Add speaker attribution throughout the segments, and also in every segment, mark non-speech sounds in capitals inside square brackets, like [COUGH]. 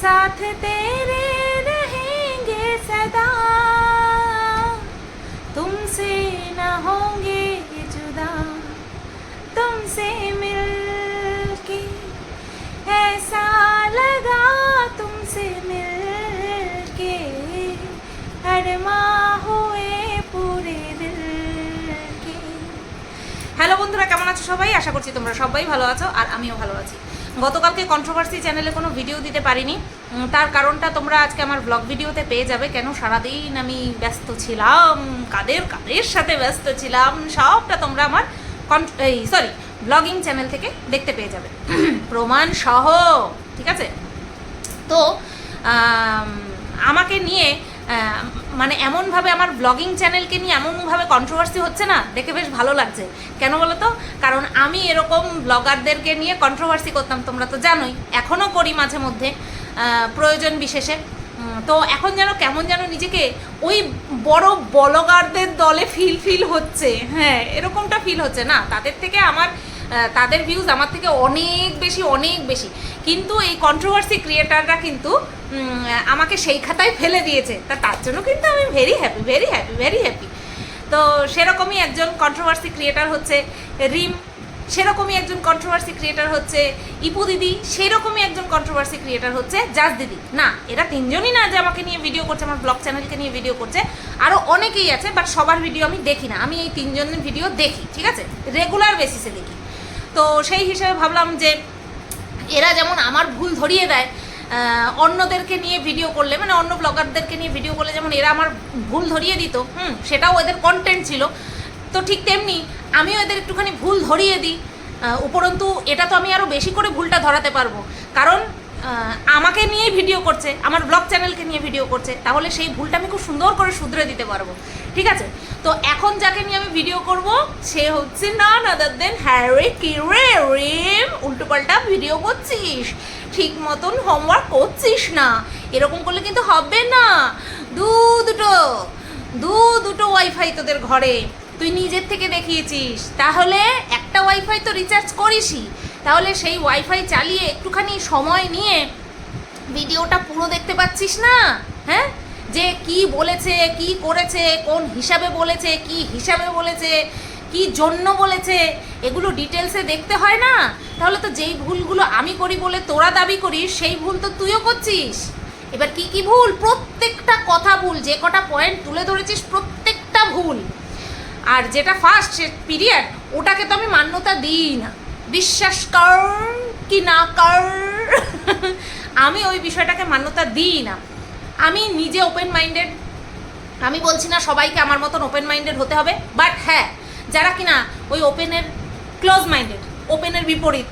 Speaker 1: साथ तेरे रहेंगे सदा तुमसे न होंगे जुदा तुमसे मिलके ऐसा लगा तुमसे मिलके अरमा हुए पूरे दिल के হ্যালো বন্ধুরা কেমন আছো সবাই আশা করছি তোমরা সবাই ভালো আছো আর আমিও ভালো আছি গতকালকে কন্ট্রোভার্সি চ্যানেলে কোনো ভিডিও দিতে পারিনি। তার কারণটা তোমরা আজকে আমার ব্লগ ভিডিওতে পেয়ে যাবে। কেন? সারাদিন আমি ব্যস্ত ছিলাম, কাদের কাদের সাথে ব্যস্ত ছিলাম, সবটা তোমরা আমার এই সরি ব্লগিং চ্যানেল থেকে দেখতে পেয়ে যাবে। [CLEARS THROAT] প্রমাণ সহ, ঠিক আছে? তো আমাকে নিয়ে মানে এমনভাবে আমার ব্লগিং চ্যানেলকে নিয়ে এমনভাবে কন্ট্রোভার্সি হচ্ছে না? দেখে বেশ ভালো লাগছে। কেন বলো তো কারণ আমি এরকম ব্লগারদেরকে নিয়ে কন্ট্রোভার্সি করতাম, তোমরা তো জানোই। এখনও করি মাঝে মধ্যে প্রয়োজন বিশেষে। তো এখন যেন কেমন যেন নিজেকে ওই বড় ব্লগারদের দলে ফিল ফিল হচ্ছে। হ্যাঁ এরকমটা ফিল হচ্ছে না। তাদের থেকে আমার তাদের ভিউজ আমার থেকে অনেক বেশি অনেক বেশি। কিন্তু এই কন্ট্রোভার্সি ক্রিয়েটাররা কিন্তু আমাকে সেই খাতায় ফেলে দিয়েছে। তা তার জন্য কিন্তু আমি very happy very happy very happy তো সেরকমই একজন কন্ট্রোভার্সি ক্রিয়েটার হচ্ছে রিম, সেরকমই একজন কন্ট্রোভার্সি ক্রিয়েটার হচ্ছে ইপু দিদি, সেরকমই একজন কন্ট্রোভার্সি ক্রিয়েটার হচ্ছে জাজ দিদি। না, এরা তিনজনই না যে আমাকে নিয়ে ভিডিও করছে, আমার ব্লগ চ্যানেলকে নিয়ে ভিডিও করছে। আরও অনেকেই আছে বাট সবার ভিডিও আমি দেখি না। আমি এই তিনজনের ভিডিও দেখি, ঠিক আছে? রেগুলার বেসিসে দেখি। তো সেই হিসেবে ভাবলাম যে এরা যেমন আমার ভুল ধরিয়ে দেয় অন্যদেরকে নিয়ে ভিডিও করলে মানে অন্য ব্লগারদেরকে নিয়ে ভিডিও করলে যেমন এরা আমার ভুল ধরিয়ে দিত, হুম, সেটাও এদের কন্টেন্ট ছিল। তো ঠিক তেমনি আমিও এদের একটুখানি ভুল ধরিয়ে দিই উপরন্তু এটা তো আমি আরও বেশি করে ভুলটা ধরাতে পারব। কারণ আমাকে নিয়ে ভিডিও করছে, আমার ব্লগ চ্যানেলকে নিয়ে ভিডিও করছে, তাহলে সেই ভুলটা আমি খুব সুন্দর করে শুধরে দিতে পারব, ঠিক আছে? তো এখন যাকে নিয়ে আমি ভিডিও করব, সে হচ্ছে না আদার দেন হ্যারি কিরে রিম উল্টোপাল্টা ভিডিও করছিস, ঠিক মতন হোমওয়ার্ক করছিস না, এরকম করলে কিন্তু হবে না। দু দুটো দু দুটো ওয়াইফাই তোদের ঘরে, তুই নিজের থেকে দেখিয়েছিস, তাহলে একটা ওয়াইফাই তো রিচার্জ করিসই। তাহলে সেই ওয়াইফাই চালিয়ে একটুখানি সময় নিয়ে ভিডিওটা পুরো দেখতে পাচ্ছিস না? হ্যাঁ? যে কি বলেছে, কি করেছে, কোন হিসাবে বলেছে, কি হিসাবে বলেছে, কি জন্য বলেছে, এগুলো ডিটেলসে দেখতে হয় না? তাহলে তো যেই ভুলগুলো আমি করি বলে তোরা দাবি করিস, সেই ভুল তো তুইও করছিস। এবার কি কি ভুল? প্রত্যেকটা কথা ভুল, যে কটা পয়েন্ট তুলে ধরেছিস, প্রত্যেকটা ভুল। আর যেটা ফার্স্ট পিরিয়ড ওটাকে তো আমি মান্যতা দিই না। বিশ্বাস কর কি না কর। আমি ওই বিষয়টাকে মান্যতা দিই না। আমি নিজে ওপেন মাইন্ডেড আমি বলছি না সবাইকে আমার মতন ওপেন মাইন্ডেড হতে হবে। বাট হ্যাঁ যারা কিনা ওই ওপেনের ক্লোজ মাইন্ডেড ওপেনের বিপরীত,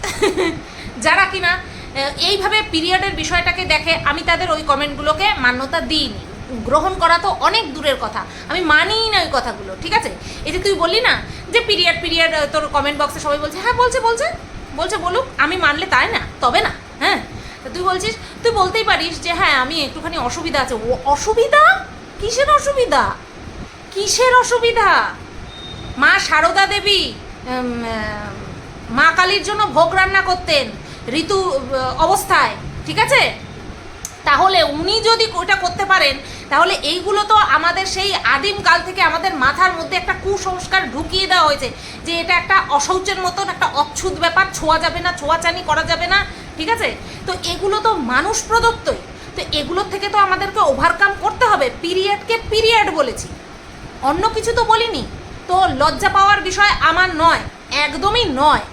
Speaker 1: যারা কিনা এইভাবে পিরিয়ডের বিষয়টাকে দেখে আমি তাদের ওই কমেন্টগুলোকে মান্যতা দিইনি। গ্রহণ করা তো অনেক দূরের কথা। আমি মানিই না ওই কথাগুলো, ঠিক আছে? এই যে তুই বললি না যে পিরিয়ড পিরিয়ড তোর কমেন্ট বক্সে সবাই বলছে হ্যাঁ বলছে বলছে বলছে, বলুক, আমি মানলে তাই না? তবে না হ্যাঁ? তুই বলছিস, তুই বলতেই পারিস যে হ্যাঁ আমি একটুখানি অসুবিধা আছে। ও, অসুবিধা? কিসের অসুবিধা? কিসের অসুবিধা? মা সারদা দেবী মা কালীর জন্য ভোগ রান্না করতেন, ঋতু অবস্থায়, ঠিক আছে? তাহলে উনি যদি ওটা করতে পারেন, তাহলে এইগুলো তো আমাদের সেই আদিম কাল থেকে আমাদের মাথার মধ্যে একটা কুসংস্কার ঢুকিয়ে দেওয়া হয়েছে যে এটা একটা অশৌচের মতন, একটা অচ্ছুত ব্যাপার, ছোঁয়া যাবে না, ছোঁয়াচানি করা যাবে না, ঠিক আছে? তো এগুলো তো মানুষ প্রদত্তই। তো এগুলোর থেকে তো আমাদেরকে ওভারকাম করতে হবে পিরিয়ডকে পিরিয়ড বলেছি। অন্য কিছু তো বলিনি। তো লজ্জা পাওয়ার বিষয় আমার নয়, একদমই নয়।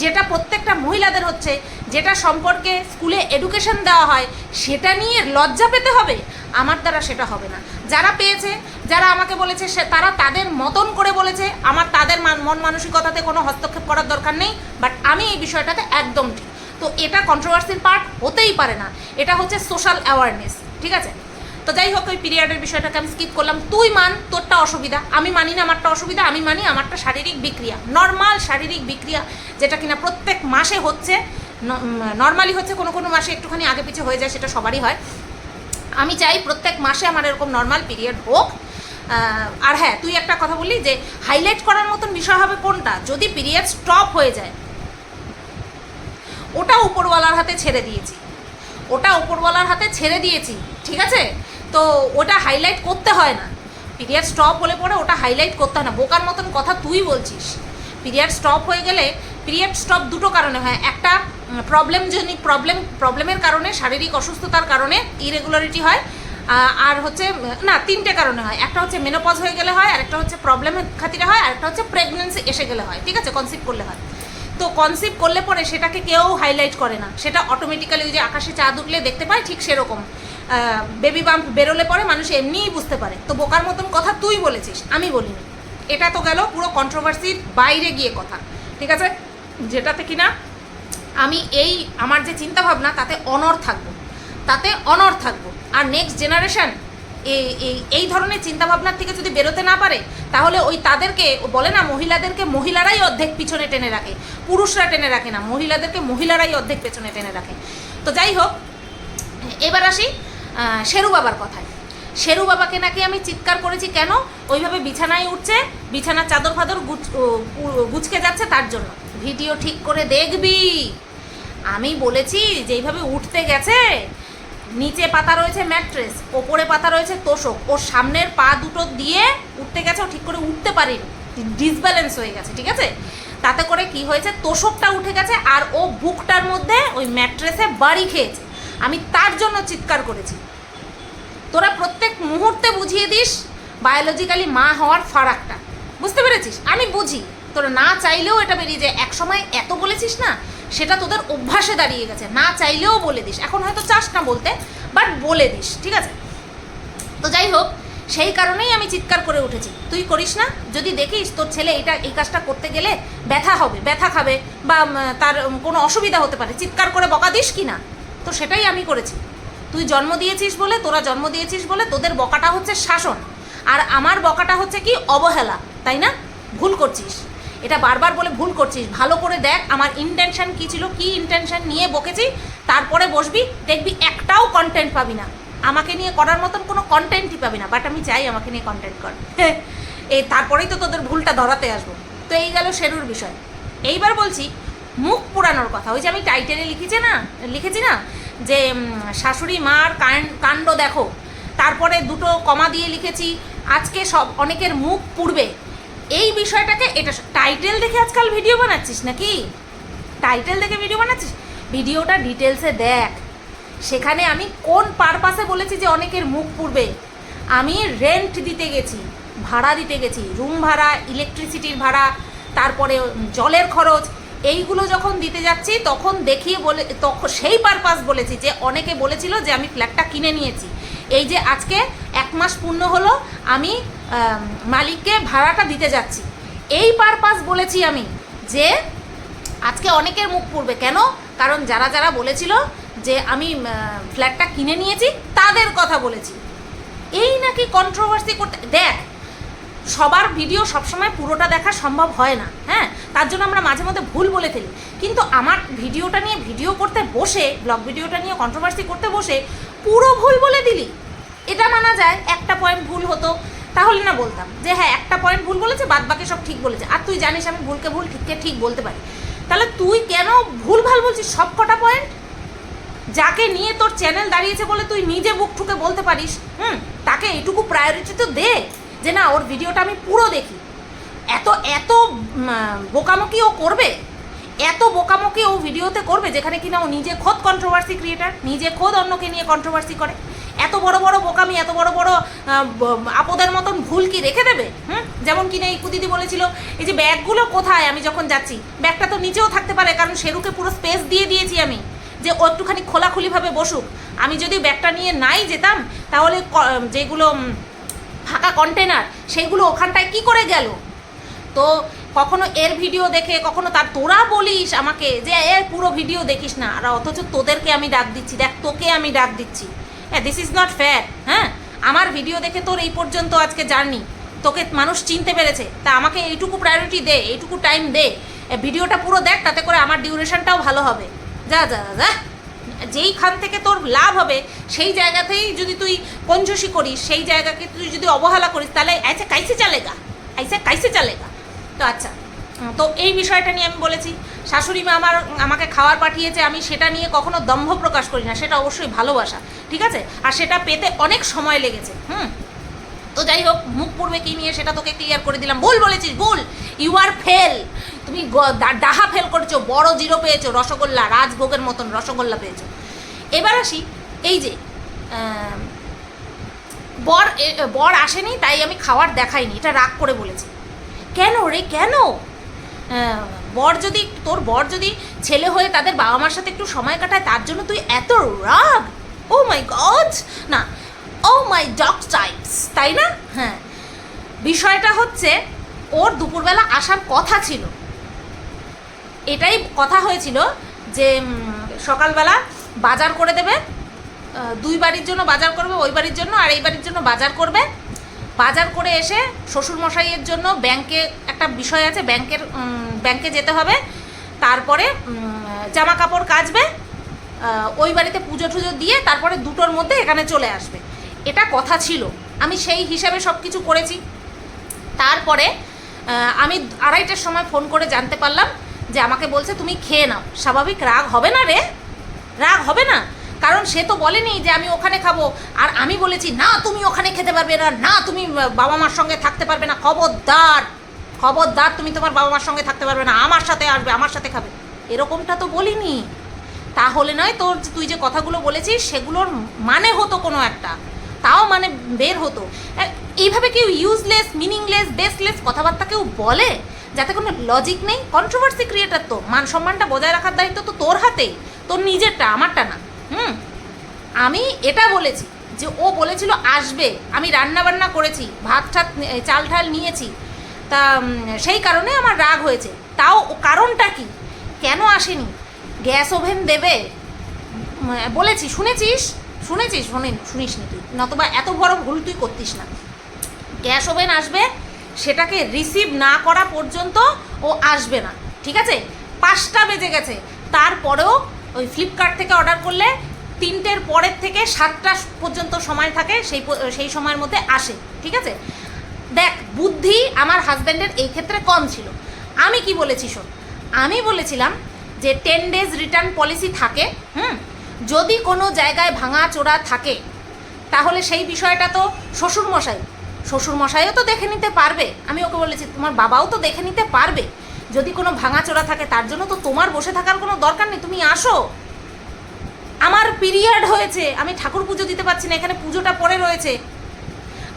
Speaker 1: যেটা প্রত্যেকটা মহিলাদের হচ্ছে যেটা সম্পর্কে স্কুলে এডুকেশন দেওয়া হয়, সেটা নিয়ে লজ্জা পেতে হবে? আমার দ্বারা সেটা হবে না। যারা পেয়েছে, যারা আমাকে বলেছে, সে তারা তাদের মতন করে বলেছে, আমার তাদের মান- মন মানসিকতাতে কোনো হস্তক্ষেপ করার দরকার নেই বাট আমি এই বিষয়টাতে একদম ঠিক। তো এটা কন্ট্রোভার্সির পার্ট হতেই পারে না। এটা হচ্ছে সোশ্যাল অ্যাওয়ারনেস ঠিক আছে?
Speaker 2: তো যাই হোক, ওই পিরিয়ডের বিষয়টাকে আমি স্কিপ করলাম। তুই মান, তোরটা অসুবিধা। আমি মানি না, আমারটা অসুবিধা। আমি মানি আমারটা শারীরিক বিক্রিয়া। নর্মাল শারীরিক বিক্রিয়া, যেটা কিনা প্রত্যেক মাসে হচ্ছে নর্মালি হচ্ছে কোনো কোনো মাসে একটুখানি আগে পিছিয়ে হয়ে যায়, সেটা সবারই হয়। আমি চাই প্রত্যেক মাসে আমার এরকম নর্মাল পিরিয়ড হোক। আর হ্যাঁ তুই একটা কথা বললি যে হাইলাইট করার মতন বিষয় হবে কোনটা? যদি পিরিয়ড স্টপ হয়ে যায়, ওটা উপরওয়ালার হাতে ছেড়ে দিয়েছি। ওটা উপরওয়ালার হাতে ছেড়ে দিয়েছি, ঠিক আছে? তো ওটা হাইলাইট করতে হয় না। পিরিয়ড স্টপ হলে পরে ওটা হাইলাইট করতে হয় না। বোকার মতন কথা তুই বলছিস। পিরিয়ড স্টপ হয়ে গেলে পিরিয়ড স্টপ দুটো কারণে হয়। একটা প্রবলেম জনিক প্রবলেম প্রবলেমের কারণে, শারীরিক অসুস্থতার কারণে ইরেগুলারিটি হয়। আর হচ্ছে, না, তিনটে কারণে হয়। একটা হচ্ছে মেনোপজ হয়ে গেলে হয় আর একটা হচ্ছে প্রবলেমের খাতিরে হয় আর একটা হচ্ছে প্রেগনেন্সি এসে গেলে হয়। ঠিক আছে? কনসিভ করলে হয়। তো কনসিভ করলে পরে সেটাকে কেউ হাইলাইট করে না। সেটা অটোমেটিক্যালি ওই যে আকাশে চাঁদ উঠলে দেখতে পায়, ঠিক সেরকম। বেবি বাম্প বেরোলে পরে মানুষ এমনিই বুঝতে পারে। তো বোকার মতন কথা তুই বলেছিস, আমি বলিনি। এটা তো গেল পুরো কন্ট্রোভার্সির বাইরে গিয়ে কথা। ঠিক আছে? যেটাতে কিনা আমি এই আমার যে চিন্তা ভাবনা তাতে অনর থাকব। তাতে অনর থাকব। আর নেক্সট জেনারেশান এই ধরনের চিন্তাভাবনার থেকে যদি বেরোতে না পারে, তাহলে ওই তাদেরকে বলে না, মহিলাদেরকে মহিলারাই অর্ধেক পিছনে টেনে রাখে। পুরুষরা টেনে রাখে না, মহিলাদেরকে মহিলারাই অর্ধেক পেছনে টেনে রাখে। তো যাই হোক, এবার আসি শেরু বাবার কথায়। শেরু বাবাকে নাকি আমি চিৎকার করেছি কেন? ওইভাবে বিছানায় উঠছে, বিছানার চাদর ফাদর গুছকে যাচ্ছে তার জন্য। ভিডিও ঠিক করে দেখবি। আমি বলেছি যে এইভাবে উঠতে গেছে, নিচে পাতা রয়েছে ম্যাট্রেস, ওপরে পাতা রয়েছে তোষক, ওর সামনের পা দুটো দিয়ে উঠতে গেছে, ও ঠিক করে উঠতে পারিনি ডিসব্যালেন্স হয়ে গেছে, ঠিক আছে? তাতে করে কি হয়েছে, তোষকটা উঠে গেছে আর ও বুকটার মধ্যে ওই ম্যাট্রেসে বাড়ি খেয়েছে। আমি তার জন্য চিৎকার করেছি। তোরা প্রত্যেক মুহূর্তে বুঝিয়ে দিস বায়োলজিক্যালি মা হওয়ার ফারাকটা। বুঝতে পেরেছিস? আমি বুঝি। তোরা না চাইলেও এটা বেরিয়ে যায়। এক সময় এত বলেছিস না সেটা তোদের অভ্যাসে দাঁড়িয়ে গেছে। না চাইলেও বলে দিস। এখন হয়তো চাস না বলতে বাট বলে দিস, ঠিক আছে? তো যাই হোক, সেই কারণেই আমি চিৎকার করে উঠেছি। তুই করিস না, যদি দেখিস তোর ছেলে এটা এই কাজটা করতে গেলে ব্যথা হবে, ব্যথা খাবে বা তার কোনো অসুবিধা হতে পারে। চিৎকার করে বকা দিস কি না তো সেটাই আমি করেছি। তুই জন্ম দিয়েছিস বলে, তোরা জন্ম দিয়েছিস বলে, তোদের বকাটা হচ্ছে শাসন। আর আমার বকাটা হচ্ছে কি? অবহেলা, তাই না? ভুল করছিস। এটা বারবার বলে ভুল করছিস। ভালো করে দেখ আমার ইন্টেনশন কী ছিল, কি ইন্টেনশন নিয়ে বকেছি, তারপরে বসবি, দেখবি একটাও কন্টেন্ট পাবি না। আমাকে নিয়ে করার মতন কোনো কন্টেন্টই পাবি না বাট আমি চাই আমাকে নিয়ে কন্টেন্ট কর। [LAUGHS] এই তারপরেই তো তোদের ভুলটা ধরাতে আসব। তো এই গেল শেরুর বিষয়। এইবার বলছি, মুখ পোড়ানোর কথা। ওই যে আমি টাইটেলে লিখেছি না লিখেছি না, যে শাশুড়ি মার কাণ্ড দেখো। তারপরে দুটো কমা দিয়ে লিখেছি, আজকে সব অনেকের মুখ পুড়বে। এই বিষয়টাকে এটা টাইটেল দেখে আজকাল ভিডিও বানাচ্ছিস নাকি? টাইটেল দেখে ভিডিও বানাচ্ছিস? ভিডিওটা ডিটেলসে দেখ। সেখানে আমি কোন পারপাসে বলেছি যে অনেকের মুখ পুড়বে? আমি রেন্ট দিতে গেছি ভাড়া দিতে গেছি রুম ভাড়া ইলেকট্রিসিটির ভাড়া তারপরে জলের খরচ এইগুলো যখন দিতে যাচ্ছি তখন দেখিয়ে বলে তখন সেই পারপাস বলেছি যে অনেকে বলেছিল যে আমি ফ্ল্যাটটা কিনে নিয়েছি। এই যে আজকে এক মাস পূর্ণ হলো আম, মালিককে ভাড়াটা দিতে যাচ্ছি। এই পারপাস বলেছি আমি যে আজকে অনেকের মুখ পড়বে। কেন? কারণ যারা যারা বলেছিল যে আমি ফ্ল্যাটটা কিনে নিয়েছি, তাদের কথা বলেছি। এই নাকি কন্ট্রোভার্সি করতে, দেখ, সবার ভিডিও সবসময় পুরোটা দেখা সম্ভব হয় না হ্যাঁ? তার জন্য আমরা মাঝে মধ্যে ভুল বলে ফেলি। কিন্তু আমার ভিডিওটা নিয়ে ভিডিও করতে বসে ব্লগ ভিডিওটা নিয়ে কন্ট্রোভার্সি করতে বসে পুরো ভুল বলে দিলি। এটা মানা যায়, একটা পয়েন্ট ভুল হতো। তাহলে না বলতাম যে হ্যাঁ একটা পয়েন্ট ভুল বলেছে বাদ বাকি সব ঠিক বলেছে। আর তুই জানিস আমি ভুলকে ভুল ঠিককে ঠিক বলতে পারি। তাহলে তুই কেন ভুল ভালো বলছিস? সব কটা পয়েন্ট যাকে নিয়ে তোর চ্যানেল দাঁড়িয়েছে বলে তুই নিজে বুক ঠুকে বলতে পারিস, হুম? তাকে এইটুকু প্রায়োরিটি তো দে যে না, ওর ভিডিওটা আমি পুরো দেখি। এত এত বোকামোকি ও করবে? এত বোকামোকি ও ভিডিওতে করবে যেখানে কিনা ও নিজে খোদ কন্ট্রোভার্সি ক্রিয়েটার নিজে খোদ অন্যকে নিয়ে কন্ট্রোভার্সি করে। এত বড় বড় বোকামি, এত বড় বড় আপদের মতন ভুল কি রেখে দেবে? হুম? যেমন কিনা এই কুদিদি বলেছিল, এই যে ব্যাগগুলো কোথায়? আমি যখন যাচ্ছি, ব্যাগটা তো নিচেও থাকতে পারে, কারণ শেরুকে পুরো স্পেস দিয়ে দিয়েছি আমি, যে ও একটুখানি খোলাখুলিভাবে বসুক। আমি যদি ব্যাগটা নিয়ে নাই যেতাম, তাহলে ক- যেগুলো ফাঁকা কন্টেনার সেইগুলো ওখানটায় কি করে গেল? তো কখনো এর ভিডিও দেখে কখনো তার তোরা বলিস আমাকে যে এর পুরো ভিডিও দেখিস না। আর অথচ তোদেরকে আমি ডাক দিচ্ছি। দেখ তোকে আমি ডাক দিচ্ছি। হ্যাঁ দিস ইজ নট ফেয়ার হ্যাঁ? আমার ভিডিও দেখে তোর এই পর্যন্ত আজকে জার্নি। তোকে মানুষ চিনতে পেরেছে। তা আমাকে এইটুকু প্রায়োরিটি দে এইটুকু টাইম দে। ভিডিওটা পুরো দেখ তাতে করে আমার ডিউরেশনটাও ভালো হবে। যা যা যা, যেইখান থেকে তোর লাভ হবে সেই জায়গাতেই যদি তুই কঞ্জসি করিস সেই জায়গাকে তুই যদি অবহেলা করিস তাহলে আচ্ছা কাইসে চালেগা। আইসা কাইসে চালেগা। তো আচ্ছা তো এই বিষয়টা নিয়ে আমি বলেছি। শাশুড়ি মা আমার, আমাকে খাওয়ার পাঠিয়েছে, আমি সেটা নিয়ে কখনো দম্ভ প্রকাশ করি না, সেটা অবশ্যই ভালোবাসা, ঠিক আছে? আর সেটা পেতে অনেক সময় লেগেছে, হুম? তো যাই হোক, মুখ পড়বে কি নিয়ে সেটা তোকে ক্লিয়ার করে দিলাম। ভুল বলেছিস, ভুল! ইউ আর ফেল তুমি ডাহা ফেল করেছ, বড় জিরো পেয়েছ, রসগোল্লা, রাজভোগের মতন রসগোল্লা পেয়েছ। এবার আসি, এই যে বর বর আসেনি, তাই আমি খাওয়ার দেখাইনি, এটা রাগ করে বলেছি। কেন রে, কেন? বর যদি, তোর বর যদি ছেলে হয়ে তাদের বাবা মার সাথে একটু সময় কাটায়, তার জন্য তুই এত রাগ? ও মাই গজ না ও মাই ডগ টাইপস তাই না? হ্যাঁ। বিষয়টা হচ্ছে, ওর দুপুরবেলা আসার কথা ছিল। এটাই কথা হয়েছিল যে সকালবেলা বাজার করে দেবে। দুই বাড়ির জন্য বাজার করবে, ওই বাড়ির জন্য, আর এই বাড়ির জন্য বাজার করবে। বাজার করে এসে শ্বশুরমশাইয়ের জন্য ব্যাংকে একটা বিষয় আছে, ব্যাংকের ব্যাংকে যেতে হবে। তারপরে জামা কাপড় কাচবে ওই বাড়িতে পুজো টুজো দিয়ে তারপরে দুটোর মধ্যে এখানে চলে আসবে। এটা কথা ছিল। আমি সেই হিসাবে সব কিছু করেছি। তারপরে আমি আড়াইটার সময় ফোন করে জানতে পারলাম যে আমাকে বলছে, তুমি খেয়ে নাও। স্বাভাবিক রাগ হবে না রে? রাগ হবে না? কারণ সে তো বলেনি যে আমি ওখানে খাব। আর আমি বলেছি, না, তুমি ওখানে খেতে পারবে না না, তুমি বাবা মার সঙ্গে থাকতে পারবে না। খবরদার খবরদার, তুমি তোমার বাবা মার সঙ্গে থাকতে পারবে না। আমার সাথে আসবে, আমার সাথে খাবে। এরকমটা তো বলিনি। তাহলে নয় তোর তুই যে কথাগুলো বলেছিস, সেগুলোর মানে হতো কোনো একটা। তাও মানে বের হতো। এইভাবে কেউ ইউজলেস মিনিংলেস বেসলেস কথাবার্তা কেউ বলে? যাতে কোনো লজিক নেই? কন্ট্রোভার্সি ক্রিয়েটার তো। মান সম্মানটা বজায় রাখার দায়িত্ব তো তোর হাতে তোর নিজেরটা, আমারটা না। হুম, আমি এটা বলেছি যে ও বলেছিল আসবে, আমি রান্না বান্না করেছি, ভাত ঠাত চাল ঠাল নিয়েছি, তা সেই কারণে আমার রাগ হয়েছে। তাও কারণটা কি? কেন আসেনি? গ্যাস ওভেন দেবে? বলেছি, শুনেছিস? শুনেছিস শোনেন শুনিস নি তুই? নতবা এত বড় ভুল তুই করতিস না। গ্যাস ওভেন আসবে, সেটাকে রিসিভ না করা পর্যন্ত ও আসবে না। ঠিক আছে? পাঁচটা বেজে গেছে। তারপরেও ওই ফ্লিপকার্ট থেকে অর্ডার করলে তিনটের পরের থেকে সাতটা পর্যন্ত সময় থাকে, সেই সেই সময়ের মধ্যে আসে, ঠিক আছে? দেখ, বুদ্ধি আমার হাজব্যান্ডের এই ক্ষেত্রে কম ছিল। আমি কি বলেছি শোন? আমি বলেছিলাম যে টেন ডেজ রিটার্ন পলিসি থাকে, হুম? যদি কোনো জায়গায় ভাঙা চোরা থাকে, তাহলে সেই বিষয়টা তো শ্বশুরমশাই, শ্বশুরমশাইও তো দেখে নিতে পারবে। আমি ওকে বলেছি, তোমার বাবাও তো দেখে নিতে পারবে। যদি কোনো ভাঙাচোরা থাকে, তার জন্য তো তোমার বসে থাকার কোনো দরকার নেই। তুমি আসো। আমার পিরিয়ড হয়েছে। আমি ঠাকুর পুজো দিতে পারছি না, এখানে পুজোটা পরে রয়েছে।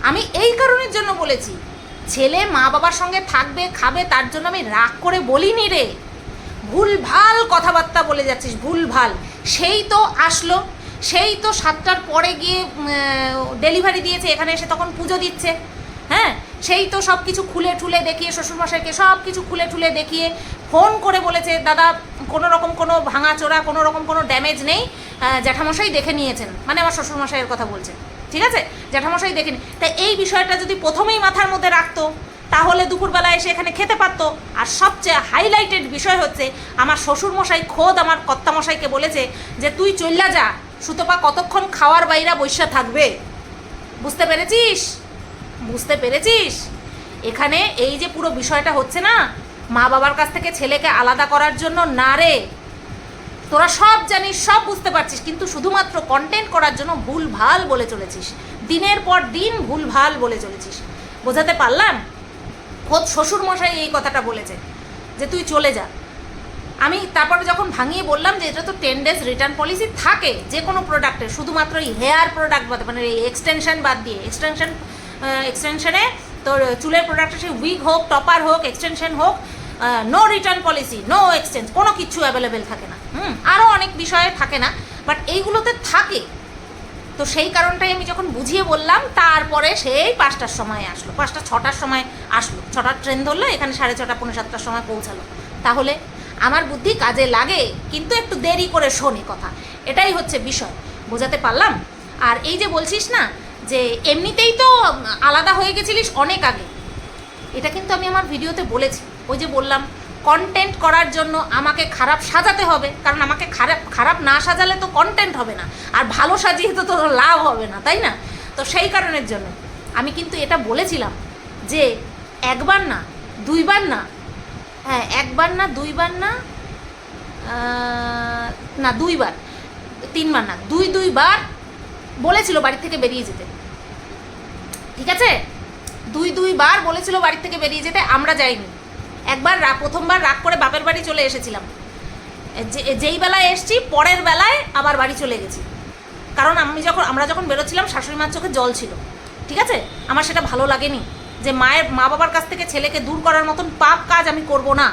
Speaker 2: আমি এই কারণের জন্য বলেছি, ছেলে মা বাবার সঙ্গে থাকবে, খাবে, তার জন্য আমি রাগ করে বলিনি রে। ভুল ভালো কথাবার্তা বলে যাচ্ছিস ভুল ভালো সেই তো আসলো। সেই তো সাতটার পরে গিয়ে ডেলিভারি দিয়েছে, এখানে এসে তখন পুজো দিচ্ছে। হ্যাঁ? সেই তো সব কিছু খুলে ঠুলে দেখিয়ে শ্বশুরমশাইকে সব কিছু খুলে ঠুলে দেখিয়ে ফোন করে বলেছে, দাদা, কোনো রকম কোনো ভাঙাচোরা, কোনো রকম কোনো ড্যামেজ নেই। জ্যাঠামশাই দেখে নিয়েছেন। মানে আমার শ্বশুরমশাইয়ের কথা বলছে ঠিক আছে? জ্যাঠামশাই দেখেনি তাই এই বিষয়টা যদি প্রথমেই মাথার মধ্যে রাখতো, তাহলে দুপুরবেলা এসে এখানে খেতে পারতো। আর সবচেয়ে হাইলাইটেড বিষয় হচ্ছে, আমার শ্বশুরমশাই খোদ আমার কর্তামশাইকে বলেছে যে, তুই চল্লা যা। সুতপা কতক্ষণ খাওয়ার বাইরা বৈশা থাকবে? বুঝতে পেরেছিস? বুঝতে পেরেছিস? এখানে এই যে পুরো বিষয়টা হচ্ছে না, মা বাবার কাছ থেকে ছেলেকে আলাদা করার জন্য না রে। তোরা সব জানিস, সব বুঝতে পারছিস, কিন্তু শুধুমাত্র কন্টেন্ট করার জন্য ভুল ভালো বলে চলেছিস। দিনের পর দিন ভুল ভালো বলে চলেছিস। বোঝাতে পারলাম? খোদ শ্বশুর মশাই এই কথাটা বলেছে, যে তুই চলে যা। আমি তারপরে যখন ভাঙিয়ে বললাম যে এটা তো টেন ডেজ রিটার্ন পলিসি থাকে, যে কোনো প্রোডাক্টের শুধুমাত্র এই হেয়ার প্রোডাক্ট বাদ মানে এই এক্সটেনশন বাদ দিয়ে এক্সটেনশন এক্সটেনশনে তোর চুলের প্রোডাক্টের সেই উইক হোক টপার হোক এক্সটেনশন হোক no return policy no exchange কোনো কিছু অ্যাভেলেবেল থাকে না। হুম আরও অনেক বিষয়ে থাকে না বাট এইগুলোতে থাকে। তো সেই কারণটাই আমি যখন বুঝিয়ে বললাম, তারপরে সেই পাঁচটার সময় আসলো, পাঁচটা, ছটার সময় আসলো। ছটার ট্রেন ধরলো, এখানে সাড়ে ছটা, পৌনে সাতটার সময় পৌঁছালো। তাহলে আমার বুদ্ধি কাজে লাগে, কিন্তু একটু দেরি করে শোনে কথা। এটাই হচ্ছে বিষয়, বোঝাতে পারলাম? আর এই যে বলছিস না যে এমনিতেই তো আলাদা হয়ে গেছিলিস অনেক আগে। এটা কিন্তু আমি আমার ভিডিওতে বলেছি। ওই যে বললাম কন্টেন্ট করার জন্য আমাকে খারাপ সাজাতে হবে, কারণ আমাকে খারাপ খারাপ না সাজালে তো কন্টেন্ট হবে না। আর ভালো সাজিয়ে তো তোর লাভ হবে না, তাই না? তো সেই কারণের জন্য আমি কিন্তু এটা বলেছিলাম যে একবার না, দুইবার না হ্যাঁ একবার না, দুইবার না না, দুইবার, তিনবার না, দুই, দুইবার বলেছিল বাড়ি থেকে বেরিয়ে যেতে। ঠিক আছে? দুই দুইবার বলেছিল বাড়ি থেকে বেরিয়ে যেতে, আমরা যাইনি। একবার প্রথমবার রাগ করে বাপের বাড়ি চলে এসেছিলাম। যেই বেলায় এসছি, পরের বেলায় আবার বাড়ি চলে গেছি। কারণ আমি যখন আমরা যখন বেরোচ্ছিলাম, শাশুড়ি মার চোখে জল ছিল। ঠিক আছে? আমার সেটা ভালো লাগেনি। যে মায়ের মা বাবার কাছ থেকে ছেলেকে দূর করার মতন পাপ কাজ আমি করব না।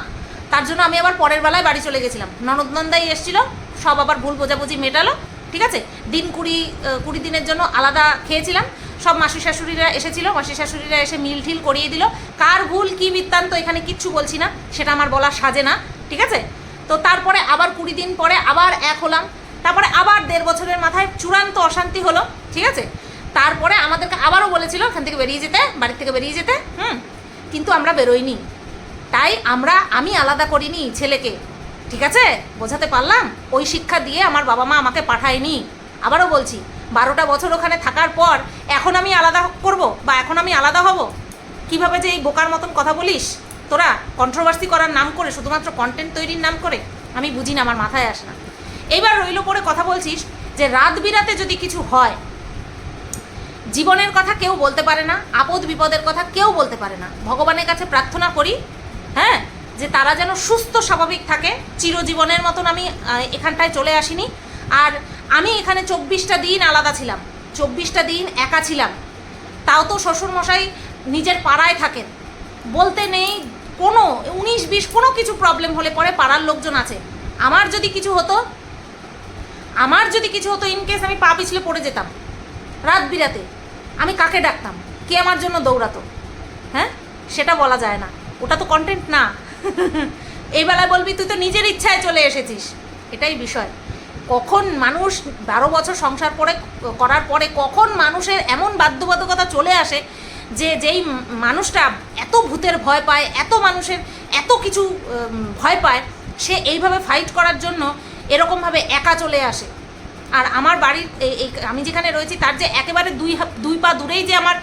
Speaker 2: তার জন্য আমি আবার পরের বেলায় বাড়ি চলে গেছিলাম। ননদ নন্দাই এসেছিল, সব আবার ভুল বোঝাবুঝি মেটালো। ঠিক আছে? দিন কুড়ি কুড়ি দিনের জন্য আলাদা খেয়েছিলাম। সব মাসি শাশুড়িরা এসেছিল, মাসি শাশুড়িরা এসে মিল ঠিল করিয়ে দিল। কার ভুল, কি বৃত্তান্ত, এখানে কিচ্ছু বলছি না, সেটা আমার বলা সাজে না, ঠিক আছে? তো তারপরে আবার কুড়ি দিন পরে আবার এক হলাম। তারপরে আবার দেড় বছরের মাথায় চূড়ান্ত অশান্তি হলো, ঠিক আছে? তারপরে আমাদেরকে আবারও বলেছিল, এখান থেকে বেরিয়ে যেতে বাড়ি থেকে বেরিয়ে যেতে, হুম? কিন্তু আমরা বেরোইনি। তাই আমরা, আমি আলাদা করিনি ছেলেকে, ঠিক আছে? বোঝাতে পারলাম? ওই শিক্ষা দিয়ে আমার বাবা মা আমাকে পাঠায়নি। আবারও বলছি বারোটা বছর ওখানে থাকার পর এখন আমি আলাদা করব বা এখন আমি আলাদা হব? কীভাবে যে এই বোকার মতন কথা বলিস? তোরা কন্ট্রোভার্সি করার নাম করে, শুধুমাত্র কন্টেন্ট তৈরির নাম করে, আমি বুঝি না, আমার মাথায় আসে না। এইবার রইল পরে কথা বলছিস যে রাত বিরাতে যদি কিছু হয়, জীবনের কথা কেউ বলতে পারে না, আপদ বিপদের কথা কেউ বলতে পারে না। ভগবানের কাছে প্রার্থনা করি হ্যাঁ যে তারা যেন সুস্থ, স্বাভাবিক থাকে। চিরজীবনের মতন আমি এখানটায় চলে আসিনি। আর আমি এখানে চব্বিশটা দিন আলাদা ছিলাম, চব্বিশটা দিন একা ছিলাম। তাও তো শ্বশুরমশাই নিজের পাড়ায় থাকেন। বলতে নেই কোনো, উনিশ বিশ কোনো কিছু প্রবলেম হলে পরে পাড়ার লোকজন আছে। আমার যদি কিছু হতো, আমার যদি কিছু হতো ইন কেস আমি পা পিছলে পড়ে যেতাম। রাত বিরাতে আমি কাকে ডাকতাম? কে আমার জন্য দৌড়াতো? হ্যাঁ? সেটা বলা যায় না। ওটা তো কন্টেন্ট না। [LAUGHS] এই বেলায় বলবি, তুই তো নিজের ইচ্ছায় চলে এসেছিস। এটাই বিষয়। কখন মানুষ বারো বছর সংসার পরে, করার পরে কখন মানুষের এমন বাধ্যবাধকতা চলে আসে যে যেই মানুষটা এত ভূতের ভয় পায়, এত মানুষের এত কিছু ভয় পায়, সে এইভাবে ফাইট করার জন্য এরকমভাবে একা চলে আসে। আর আমার বাড়ির এই আমি যেখানে রয়েছি তার যে একেবারে দুই দুই পা দূরেই যে আমার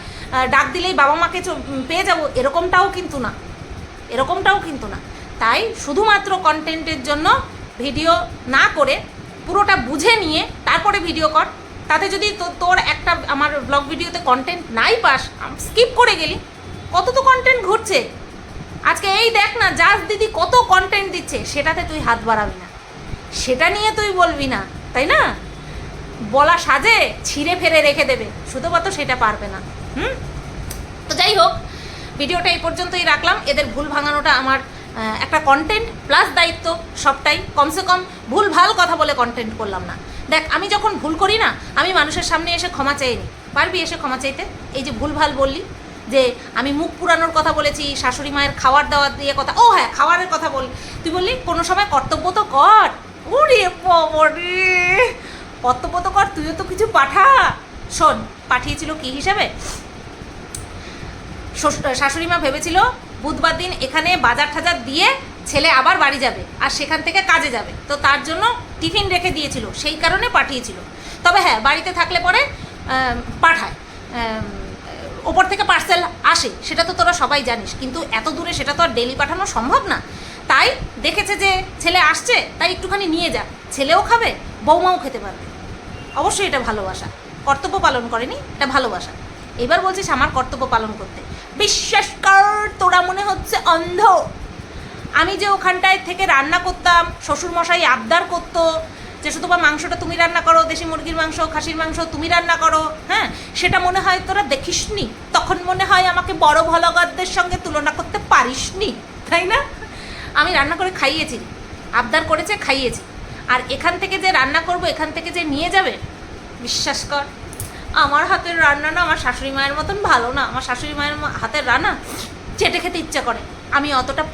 Speaker 2: ডাক দিলেই বাবা মাকে পেয়ে যাব, এরকমটাও কিন্তু না। এরকমটাও কিন্তু না। তাই শুধুমাত্র কন্টেন্টের জন্য ভিডিও না করে পুরোটা বুঝে নিয়ে তারপরে ভিডিও কর। তাতে যদি তোর একটা আমার ব্লগ ভিডিওতে কন্টেন্ট নাই পাস স্কিপ করে গেলি। কত তো কন্টেন্ট ঘুরছে। আজকে এই দেখ না জাজ দিদি কত কন্টেন্ট দিচ্ছে, সেটাতে তুই হাত বাড়াবি না। সেটা নিয়ে তুই বলবি না, তাই না? বলা সাজে, ছিঁড়ে ফেরে রেখে দেবে। শুধুমাত্র সেটা পারবে না। হুম? তো যাই হোক ভিডিওটা এই পর্যন্তই রাখলাম। এদের ভুল ভাঙানোটা আমার একটা কন্টেন্ট প্লাস দায়িত্ব সবটাই। কমসে কম ভুল ভালো কথা বলে কন্টেন্ট করলাম না। দেখ, আমি যখন ভুল করি না, আমি মানুষের সামনে এসে ক্ষমা চাইনি পারবি এসে ক্ষমা চাইতে? এই যে ভুল ভালো বললি, যে আমি মুখ পুরানোর কথা বলেছি, শাশুড়ি মায়ের খাওয়ার দাওয়ার দিয়ে কথা, ও হ্যাঁ খাওয়ারের কথা বল, তুই বললি, কোনো সময় কর্তব্য তো কর। উরে বাবারে কর্তব্য তো কর, তুইও তো কিছু পাঠা। শোন, পাঠিয়েছিল কি হিসাবে? শাশুড়ি মা ভেবেছিল বুধবার দিন এখানে বাজার টাজার দিয়ে ছেলে আবার বাড়ি যাবে আর সেখান থেকে কাজে যাবে। তো তার জন্য টিফিন রেখে দিয়েছিল, সেই কারণে পাঠিয়েছিল। তবে হ্যাঁ বাড়িতে থাকলে পরে পাঠায়। ওপর থেকে পার্সেল আসে, সেটা তো তোরা সবাই জানিস। কিন্তু এত দূরে সেটা তো আর ডেলি পাঠানো সম্ভব না। তাই দেখেছে যে ছেলে আসছে, তাই একটুখানি নিয়ে যা। ছেলেও খাবে, বৌমাও খেতে পারবে। অবশ্যই এটা ভালোবাসা। কর্তব্য পালন করেনি, এটা ভালোবাসা। এবার বলছিস আমার কর্তব্য পালন করতে। বিশ্বাস কর, তোরা মনে হচ্ছে অন্ধ। আমি যে ওখানটায় থেকে রান্না করতাম, শ্বশুরমশাই আবদার করতো যে, শুধু বা মাংসটা তুমি রান্না করো, দেশি মুরগির মাংস, খাসির মাংস তুমি রান্না করো। হ্যাঁ সেটা মনে হয় তোরা দেখিসনি। তখন মনে হয় আমাকে বড় ভলগারদের সঙ্গে তুলনা করতে পারিসনি, তাই না? আমি রান্না করে খাইয়েছি, আবদার করেছে, খাইয়েছি। আর এখান থেকে যে রান্না করব, এখান থেকে যে নিয়ে যাবে, বিশ্বাস কর। আমার হাতের রান্না না আমার শাশুড়ি মায়ের মতন ভালো না, আমার শাশুড়ি মায়ের হাতের রান্না চেটে খেতে ইচ্ছা করে। আমি অতটা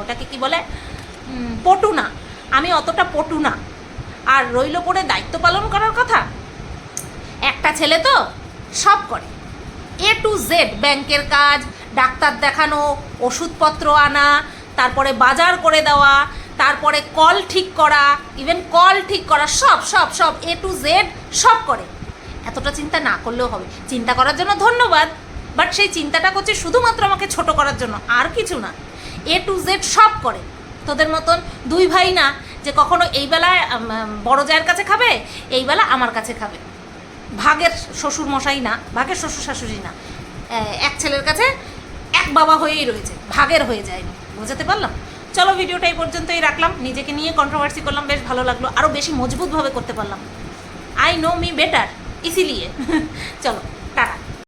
Speaker 2: ওটাকে কি বলে? পটু না। আমি অতটা পটু না। আর রইল পড়ে দায়িত্ব পালন করার কথা? একটা ছেলে তো সব করে। এ টু জেড ব্যাংকের কাজ, ডাক্তার দেখানো, ওষুধপত্র আনা, তারপরে বাজার করে দেওয়া, তারপরে কল ঠিক করা ইভেন কল ঠিক করা, সব সব সব এ টু জেড সব করে। এতটা চিন্তা না করলেও হবে। চিন্তা করার জন্য ধন্যবাদ বাট সেই চিন্তাটা করছে শুধুমাত্র আমাকে ছোট করার জন্য আর কিছু না। এ টু জেড সব করে। তোদের মতন দুই ভাই না যে কখনো এই বেলায় উম, উম, বড় জায়ের কাছে খাবে এই বেলা আমার কাছে খাবে। ভাগের শ্বশুর মশাই না ভাগের শ্বশুর শাশুড়ি না এক ছেলের কাছে এক বাবা হয়েই রয়েছে ভাগের হয়ে যায়নি। বোঝাতে পারলাম? চলো ভিডিওটা এই পর্যন্তই রাখলাম। নিজেকে নিয়ে কন্ট্রোভার্সি করলাম বেশ ভালো লাগল। আরও বেশি মজবুতভাবে করতে পারলাম। আই নো মি বেটার ইসিলিয়ে চলো